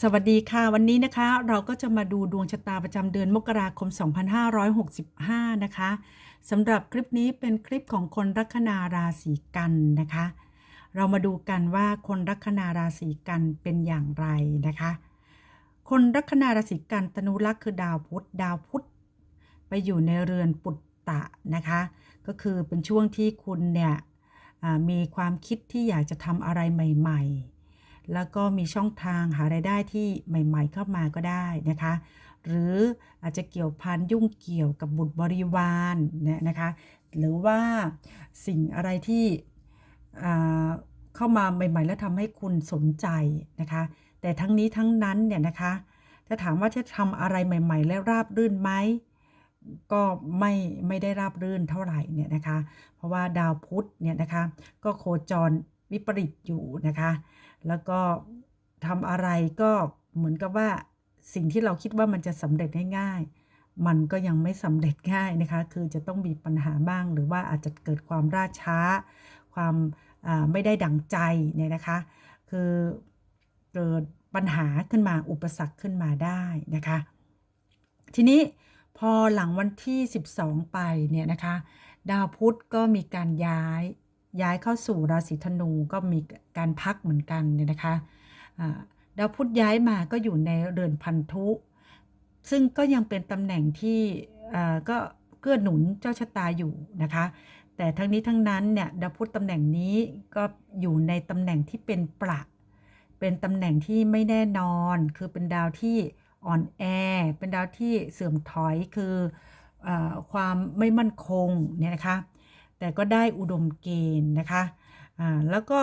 สวัสดีค่ะ วันนี้นะคะ เราก็จะมาดูดวงชะตาประจำเดือนมกราคม 2565 นะคะสำหรับคลิปนี้เป็นคลิปของคนลัคนาราศีกันนะคะ เรามาดูกันว่าคนลัคนาราศีกันเป็นอย่างไรนะคะ คนลัคนาราศีกันตนุลักษ์คือดาวพุธดาวพุธไปอยู่ในเรือนปุตตะนะคะ ก็คือเป็นช่วงที่คุณเนี่ยมีความคิดที่อยากจะทำอะไรใหม่ ๆ แล้วก็มีช่องทางหารายได้ที่ใหม่ ๆ เข้ามาก็ได้นะคะ หรืออาจจะเกี่ยวพันยุ่งเกี่ยวกับบุตรบริวารเนี่ยนะคะ หรือว่าสิ่งอะไรที่เข้ามาใหม่ ๆ แล้วทำให้คุณสนใจนะคะ แต่ทั้งนี้ทั้งนั้นเนี่ยนะคะถ้าถามว่าจะทำอะไรใหม่ ๆ แล้วราบรื่นไหมก็ไม่ไม่ได้ราบรื่นเท่าไหร่เนี่ยนะคะ เพราะว่าดาวพุธเนี่ยนะคะ ก็โคจรวิปริตอยู่นะคะ แล้วก็ทำอะไรก็เหมือนกับว่าสิ่งที่เราคิดว่ามันจะสำเร็จง่ายๆ มันก็ยังไม่สำเร็จง่ายนะคะ คือจะต้องมีปัญหาบ้าง หรือว่าอาจจะเกิดความล่าช้า ความไม่ได้ดังใจเนี่ยนะคะ คือเกิดปัญหาขึ้นมาอุปสรรคขึ้นมาได้นะคะ ทีนี้พอหลังวันที่ 12 ไปเนี่ยนะคะ ดาวพุธก็มีการย้าย ย้ายเข้าสู่ราศีธนูก็มีการพักเหมือนกันเนี่ยนะคะดาวพุธย้ายมาก็อยู่ในเรือนพันธุ ซึ่งก็ยังเป็นตำแหน่งที่ก็เกื้อหนุนเจ้าชะตาอยู่นะคะ แต่ทั้งนี้ทั้งนั้นเนี่ยดาวพุธตำแหน่งนี้ก็อยู่ในตำแหน่งที่เป็นประเป็นตำแหน่งที่ไม่แน่นอน คือเป็นดาวที่อ่อนแอ เป็นดาวที่เสื่อมถอยคืออความไม่มั่นคงเนี่ยนะคะ แต่ก็ได้อุดมเกณฑ์นะคะอ่าแล้วก็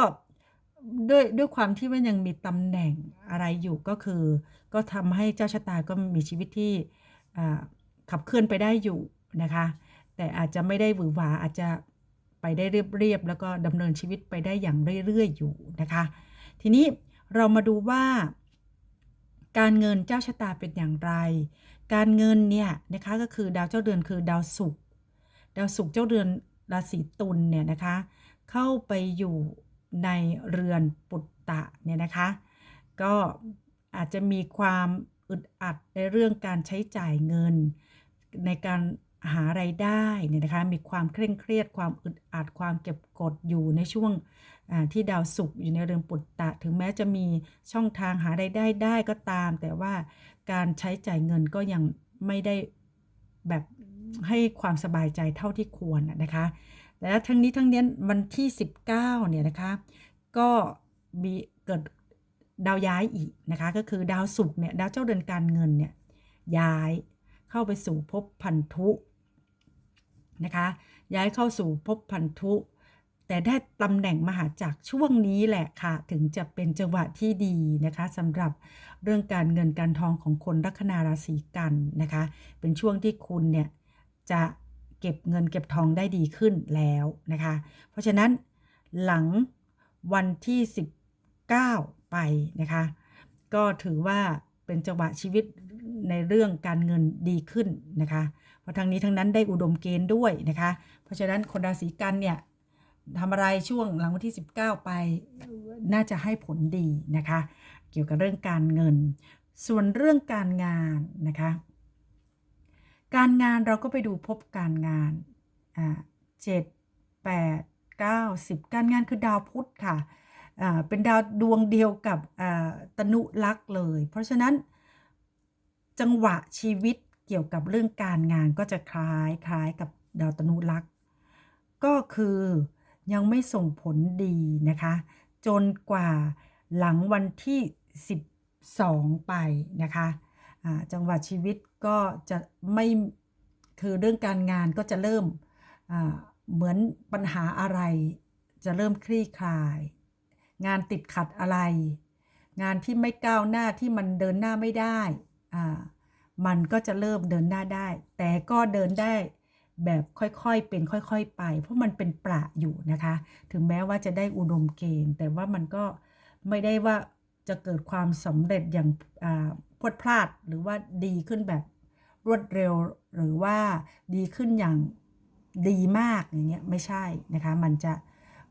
ด้วยด้วยความที่มันยังมีตำแหน่งอะไรอยู่ก็คือ ก็ทำให้เจ้าชะตาก็มีชีวิตที่ขับเคลื่อนไปได้อยู่นะคะ แต่อาจจะไม่ได้หวือหวาอาจจะไปได้เรียบๆแล้วก็ดำเนินชีวิตไปได้อย่างเรื่อยๆอยู่นะคะ ทีนี้เรามาดูว่า การเงินเจ้าชะตาเป็นอย่างไร การเงินเนี่ยนะคะก็คือดาวเจ้าเดือนคือดาวศุกร์ดาวศุกร์เจ้าเดือน ราศีตุลเนี่ยนะคะเข้าไปอยู่ในเรือนปุตตะเนี่ยนะคะก็อาจจะมีความอึดอัดในเรื่องการใช้จ่ายเงิน ในการหาไรายได้เนี่ยนะคะมีความเคร่งเครียดความอึดอัดความเก็บกดอยู่ในช่วงที่ดาวศุกร์อยู่ในเรือนปุตตะ ถึงแม้จะมีช่องทางหาไรายได้ได้ก็ตาม แต่ว่าการใช้จ่ายเงินก็ยังไม่ได้แบบ ให้ความสบายใจเท่าที่ควรนะคะแต่ทั้งนี้ทั้งนี้วันที่ 19เนี่ยนะคะก็มีเกิดดาวย้ายอีกนะคะก็คือดาวศุกร์เนี่ยดาวเจ้าเดือนการเงินเนี่ยย้ายเข้าไปสู่ภพพันธุนะคะย้ายเข้าสู่ภพพันธุ แต่ได้ตำแหน่งมหาจักรช่วงนี้แหละค่ะ ถึงจะเป็นจังหวะที่ดีนะคะสำหรับเรื่องการเงินการทองของคนลัคนาราศีกันนะคะ เป็นช่วงที่คุณเนี่ย จะเก็บเงินเก็บทองได้ดีขึ้นแล้วนะคะ เพราะฉะนั้นหลังวันที่ 19 ไปนะคะ ก็ถือว่าเป็นจังหวะชีวิตในเรื่องการเงินดีขึ้นนะคะ เพราะทั้งนี้ทั้งนั้นได้อุดมเกณฑ์ด้วยนะคะ เพราะฉะนั้นคนราศีกันเนี่ยทำอะไรช่วงหลังวันที่ 19 ไปน่าจะให้ผลดีนะคะ เกี่ยวกับเรื่องการเงิน ส่วนเรื่องการงานนะคะ การงานเราก็ไปดูพบการงานอ่าเจ็ดแปดเก้าสิบการงานคือดาวพุธค่ะอ่าเป็นดาวดวงเดียวกับอ่าตนุลักษ์เลย เพราะฉะนั้นจังหวะชีวิตเกี่ยวกับเรื่องการงานก็จะคล้ายคล้ายกับดาวตนุลักษ์ก็คือยังไม่ส่งผลดีนะคะ จนกว่าหลังวันที่ 12 ไปนะคะ จังหวะชีวิตก็จะไม่คือเรื่องการงานก็จะเริ่มเหมือนปัญหาอะไร จะเริ่มคลี่คลาย งานติดขัดอะไร งานที่ไม่ก้าวหน้าที่มันเดินหน้าไม่ได้มันก็จะเริ่มเดินหน้าได้ แต่ก็เดินได้แบบค่อยๆเป็นค่อยๆ ไป เพราะมันเป็นประอยู่นะคะ ถึงแม้ว่าจะได้อุดมเกณฑ์ แต่ว่ามันก็ไม่ได้ว่า จะเกิดความสำเร็จอย่างพรวดพลาดหรือว่าดีขึ้นแบบรวดเร็วหรือว่าดีขึ้นอย่างดีมากอย่างเงี้ยไม่ใช่นะคะ มันจะ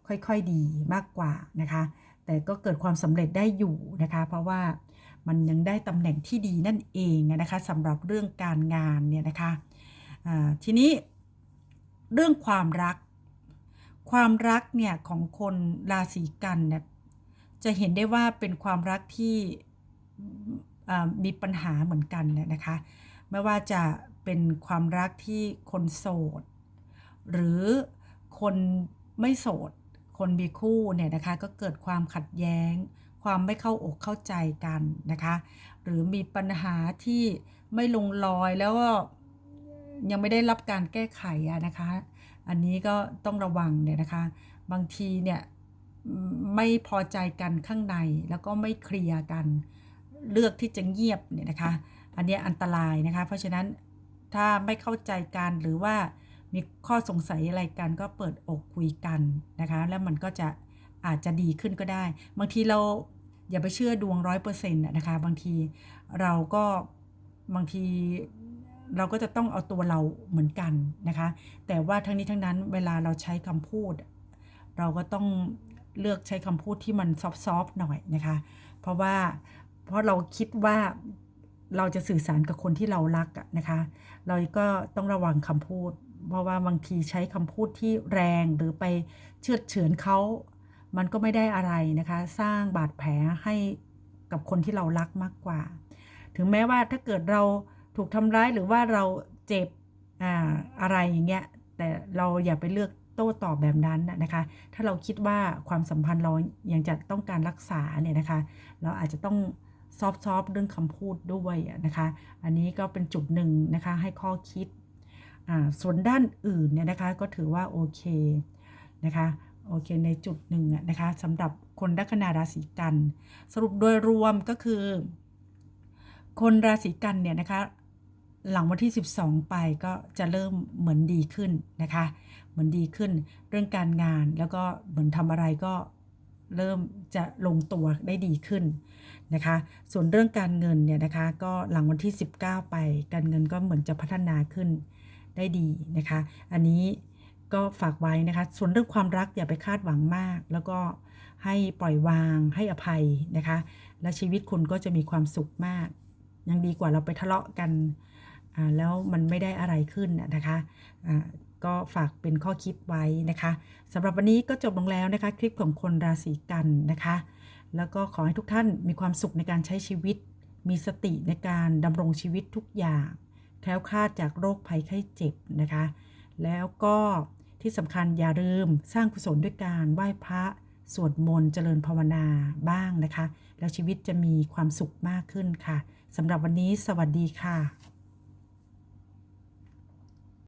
ค่อยๆดีมากกว่านะคะ แต่ก็เกิดความสำเร็จได้อยู่นะคะ เพราะว่ามันยังได้ตำแหน่งที่ดีนั่นเองนะคะสำหรับเรื่องการงานเนี่ยนะคะทีนี้เรื่องความรัก ความรักเนี่ยของคนราศีกันเนี่ย จะเห็นได้ว่าเป็นความรักที่มีปัญหาเหมือนกันเนี่ยนะคะ ไม่ว่าจะเป็นความรักที่คนโสด หรือคนไม่โสด คนมีคู่เนี่ยนะคะก็เกิดความขัดแย้ง ความไม่เข้าอกเข้าใจกันนะคะ หรือมีปัญหาที่ไม่ลงรอยแล้วก็ยังไม่ได้รับการแก้ไขอะนะคะ อันนี้ก็ต้องระวังเนี่ยนะคะ บางทีเนี่ย ไม่พอใจกันข้างในแล้วก็ไม่เคลียร์กัน เลือกที่จะเงียบเนี่ยนะคะ อันนี้อันตรายนะคะ เพราะฉะนั้นถ้าไม่เข้าใจกันหรือว่ามีข้อสงสัยอะไรกันก็เปิดอกคุยกันนะคะ แล้วมันก็จะอาจจะดีขึ้นก็ได้ บางทีเราอย่าไปเชื่อดวงร้อยเปอร์เซ็นต์นะคะ บางทีเราก็บางทีเราก็จะต้องเอาตัวเราเหมือนกันนะคะ แต่ว่าทั้งนี้ทั้งนั้นเวลาเราใช้คำพูด เราก็ต้อง เลือกใช้คำพูดที่มันซอฟต์ๆหน่อยนะคะ เพราะว่าเพราะเราคิดว่าเราจะสื่อสารกับคนที่เรารักนะคะ เราก็ต้องระวังคำพูด เพราะว่าบางทีใช้คำพูดที่แรงหรือไปเชือดเฉือนเขามันก็ไม่ได้อะไรนะคะ สร้างบาดแผลให้กับคนที่เรารักมากกว่า ถึงแม้ว่าถ้าเกิดเราถูกทำร้ายหรือว่าเราเจ็บอ่าอะไรอย่างเงี้ยแต่เราอย่าไปเลือกโต้ตอบแบบนั้นนะคะ ถ้าเราคิดว่าความสัมพันธ์เรายังจะต้องการรักษาเนี่ยนะคะ เราอาจจะต้องซอฟต์ๆเรื่องคำพูดด้วยนะคะ อันนี้ก็เป็นจุดหนึ่งนะคะให้ข้อคิด ส่วนด้านอื่นเนี่ยนะคะก็ถือว่าโอเคนะคะโอเคในจุดหนึ่งอะนะคะสำหรับคนลัคนาราศีกัน สรุปโดยรวมก็คือ คนราศีกันเนี่ยนะคะ หลังวันที่ 12 ไปก็จะเริ่มเหมือนดีขึ้นนะคะ เหมือนดีขึ้นเรื่องการงานแล้วก็เหมือนทำอะไรก็เริ่มจะลงตัวได้ดีขึ้นนะคะ ส่วนเรื่องการเงินเนี่ยนะคะ ก็หลังวันที่ 19 ไป การเงินก็เหมือนจะพัฒนาขึ้นได้ดีนะคะ อันนี้ก็ฝากไว้นะคะ ส่วนเรื่องความรักอย่าไปคาดหวังมาก แล้วก็ให้ปล่อยวางให้อภัยนะคะ และชีวิตคุณก็จะมีความสุขมาก ยังดีกว่าเราไปทะเลาะกัน แล้วมันไม่ได้อะไรขึ้นนะนะคะก็ฝากเป็นข้อคิดไว้นะคะสำหรับวันนี้ก็จบลงแล้วนะคะ คลิปของคนราศีกันนะคะ แล้วก็ขอให้ทุกท่านมีความสุขในการใช้ชีวิต มีสติในการดำรงชีวิตทุกอย่างแคล้วคลาดจากโรคภัยไข้เจ็บนะคะ แล้วก็ที่สำคัญอย่าลืมสร้างกุศลด้วยการไหว้พระสวดมนต์เจริญภาวนาบ้างนะคะ แล้วชีวิตจะมีความสุขมากขึ้นค่ะสำหรับวันนี้สวัสดีค่ะ